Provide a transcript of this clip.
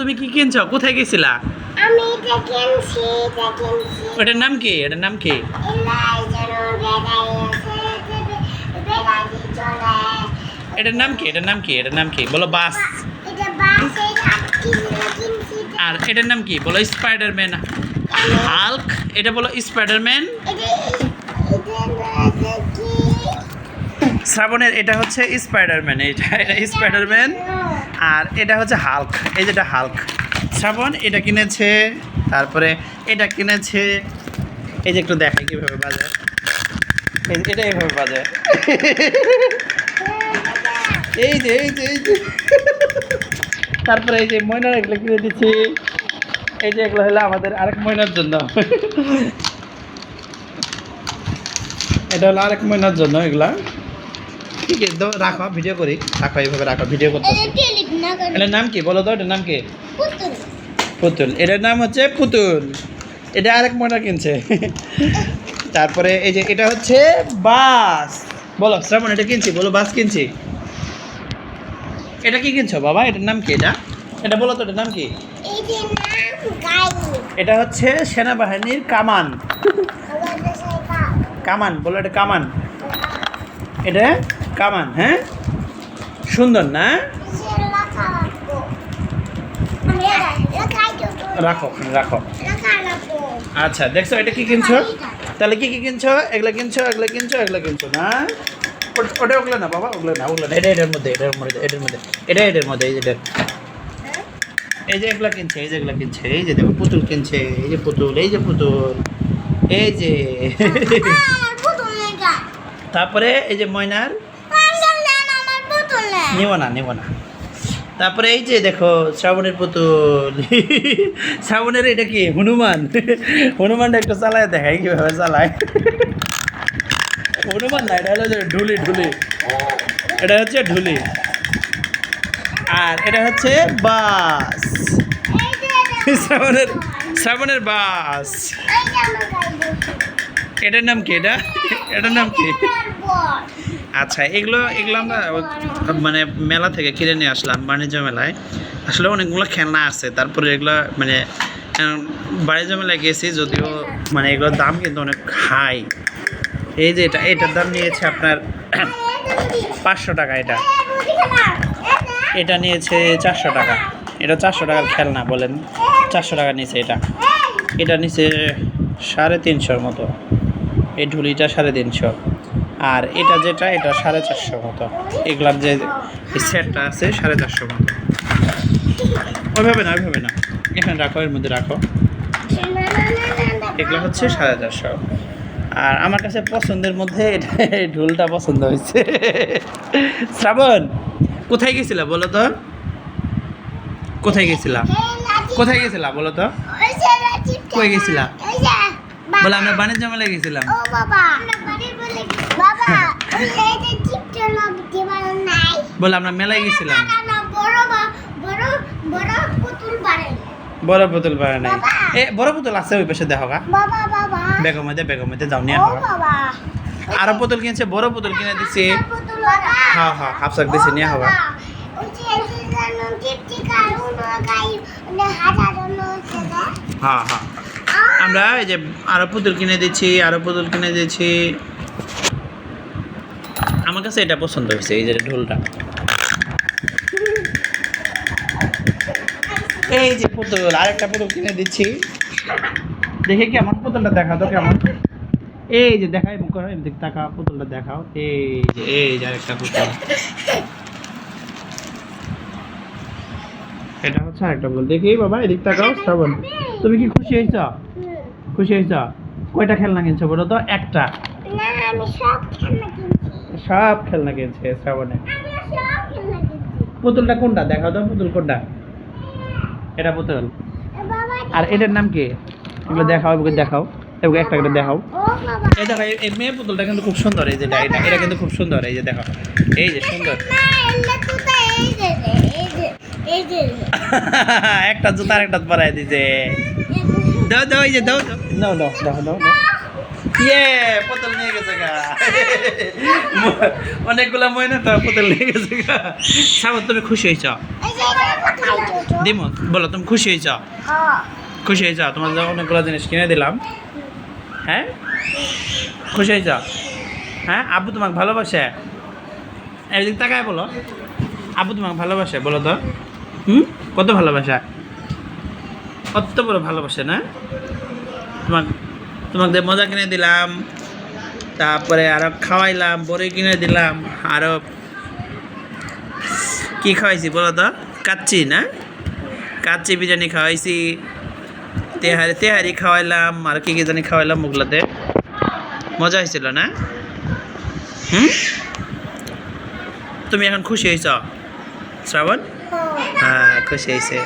তুমি কি কিনছো? কোথায় গেছিলা? আমি এটা কিনছি এটা কিনছি। ওটার নাম কি? এটার নাম কি? এটার নাম কি? এটার নাম কি? এটার নাম কি? বলো বাস। আর এটার নাম কি? বলো স্পাইডারম্যান। হাল্ক? এটা বলো স্পাইডারম্যান। শ্রাবণের এটা হচ্ছে স্পাইডারম্যান এটা এটা স্পাইডারম্যান। আর এটা হচ্ছে হাল্ক। এই যেটা হাল্ক। শ্রাবণ, এটা কিনেছে, তারপরে এটা কিনেছে, এই যে একটু দেখাই কীভাবে বাজে এটা এইভাবে বাজে এই যে এই যে এই যে। তারপরে এই যে ময়নার এগুলো কিনে দিচ্ছি। এই যে এগুলো হলো আমাদের আরেক ময়নার জন্য। এটা হলো আরেক ময়নার জন্য এগুলা। ঠিক আছে রাখো, ভিডিও করি। রাখো, এইভাবে রাখো, ভিডিও করতে এটার নাম কি? বলো তো এটার নাম কি? পুতুল। পুতুল। এটার নাম হচ্ছে পুতুল। এটা আরেক ময়না কিনছে। তারপরে এই যে এটা হচ্ছে বাস। বলো শ্রাবণ এটা কিনছি? বলো বাস কিনছি? এটা কি কিনছো বাবা? এটার নাম কি এটা? এটা বলো তো এটার নাম কি? এটা হচ্ছে সেনাবাহিনীর কামান। কামান বলো এটা কামান। এটা কামান হ্যাঁ? সুন্দর না সেলা খাব আমি লাগাই তো রাখো রাখো। আচ্ছা দেখছ এটা কি কিনছো? তাহলে কি কি কিনছো? এগুলো কিনছো এগুলো কিনছো এগুলো কিনছো না? ওটা- ওগুলো না বাবা ওগুলো না ওগুলো না। এটা এটার মধ্যে এটার মধ্যে এটার মধ্যে এটা এটার মধ্যে এই যে এটা। এই যে এগুলো কিনছে এই যে এগুলো কিনছে এই যে দেখো পুতুল কিনছে এই যে পুতুল এই যে পুতুল এই যে। তারপরে এই যে ময়নার। নেব না নেব না। তারপরে এই যে দেখো শ্রাবণের পুতুল। শ্রাবণের এটা কি? হনুমান। হনুমানটা একটু চালায় দেখাই কীভাবে চালায়। হনুমান না এটা হলো যে ঢুলি ঢুলি। এটা হচ্ছে ঢুলি। আর এটা হচ্ছে বাস। শ্রাবণের শ্রাবণের বাস। এটার নাম কি? এটা? এটার নাম কি? আচ্ছা এগুলো এগুলো আমরা মানে মেলা থেকে কিনে নিয়ে আসলাম, বাণিজ্য মেলায়। আসলে অনেকগুলো খেলনা আছে, তারপরে এগুলো মানে বাণিজ্য মেলায় গেছি যদিও মানে এগুলোর দাম কিন্তু অনেক হাই। এই যে এটা, এটার দাম নিয়েছে আপনার পাঁচশো টাকা এটা। এটা নিয়েছে চারশো টাকা। এটা চারশো টাকার খেলনা বলেন, চারশো টাকা নিয়েছে এটা। এটা নিচে সাড়ে তিনশোর মতো। এই ঢুলিটা সাড়ে তিনশো। আর এটা যেটা এটা সাড়ে চারশো মতো। এগুলার যে সেটটা আছে সাড়ে চারশো মতো। ওইভাবে না ওইভাবে না। এখানে রাখো এর মধ্যে রাখো। এগুলো হচ্ছে সাড়ে চারশো। আর আমার কাছে পছন্দের মধ্যে এটা ঢোলটা পছন্দ হয়েছে। শ্রাবণ কোথায় গেছিলা বলো তো? কোথায় গেছিলা? কোথায় গেছিলা বলো তো? কই গেছিলা? বলে আমরা বাণিজ্য মেলায় গেছিলাম। বলে আমরা মেলায় গেছিলাম। বড় পুতুল পারে। নাই। এ বড় পুতুল আছে ওই পাশে দেখো গা বাবা বাবা। বেগম মধ্যে বেগম মধ্যে যাও নিয়ে আরও পুতুল কিনছে বড় পুতুল কিনে দিছে। হ্যাঁ হ্যাঁ হাফসাক দিছে নিয়ে হওয়া ওই যে এই যে জানো চিপটি কারু না গাই না হাজার নো? সেটা হ্যাঁ। হ্যাঁ আমরা এই যে আরও পুতুল কিনে দিচ্ছি আরও পুতুল কিনে দিচ্ছি। আমার কাছে এটা পছন্দ হয়েছে, এই যে ঢোলটা। এই যে পুতুল, আরেকটা পুতুল কিনে দিচ্ছি। দেখে কি আমার পুতুলটা দেখা তো কেমন। এই যে দেখাই, মুখ করো, এদিক টাকা পুতুলটা দেখাও। এই যে এই যে আরেকটা পুতুল। এটা হচ্ছে আরেকটা পুতুল। দেখি, বাবা, এদিক তাকাও, শ্রাবণ। তুমি কি খুশি হয়েছ? খুশি হয়েছ? কয়টা খেলনা কিনছো বলো তো? একটা। না, আমি সব খেলনা সব খেলনা কিনছে শ্রাবণে। পুতুলটা কোনটা? দেখাও তো, পুতুল কোনটা? এটা পুতুল। আর এটার নাম কি? এগুলো দেখাও এগুলো দেখাও। এগুলো একটা করে দেখাও। এই দেখো, এই- মেয়ে পুতুলটা কিন্তু খুব সুন্দর, এই যে এটা এটা কিন্তু খুব সুন্দর, এই যে দেখো। এই যে সুন্দর। একটা এলে তো তাই এই যে এই যে এই যে একটা পরাই দিছে। দাও দাও, এই যে দাও দাও। দাও দাও দাও ইয়ে অনেকগুলা ময়না তো পুতুল নিয়ে গেছে গা। সাবত, তুমি খুশি হয়েছ? দিমু বলো, তুমি খুশি হয়েছ? হ্যাঁ খুশি হয়েছ? তোমার অনেকগুলো জিনিস কিনে দিলাম। হ্যাঁ? খুশি হয়েছ? হ্যাঁ? আব্বু তোমাকে ভালোবাসে? এদিক তাকায় বলো। আব্বু তোমাকে ভালোবাসে, বলো তো। হুম? কত ভালোবাসা? কত বড় ভালোবাসে না? তোমাক তোমাকে মজা কিনে দিলাম। তারপরে আরও খাওয়াইলাম বড়ি কিনে দিলাম আরও কি খাওয়াইছি বলো তো? কাচ্চি না? কাচ্চি বিরিয়ানি খাওয়াইছি তেহারি তেহারি খাওয়াইলাম আর কি কি জানি খাওয়াইলাম ওগুলাতে। মজা হয়েছিল না? হুম? তুমি এখন খুশি হয়েছ? শ্রাবণ? হ্যাঁ। হ্যাঁ খুশি হয়েছে।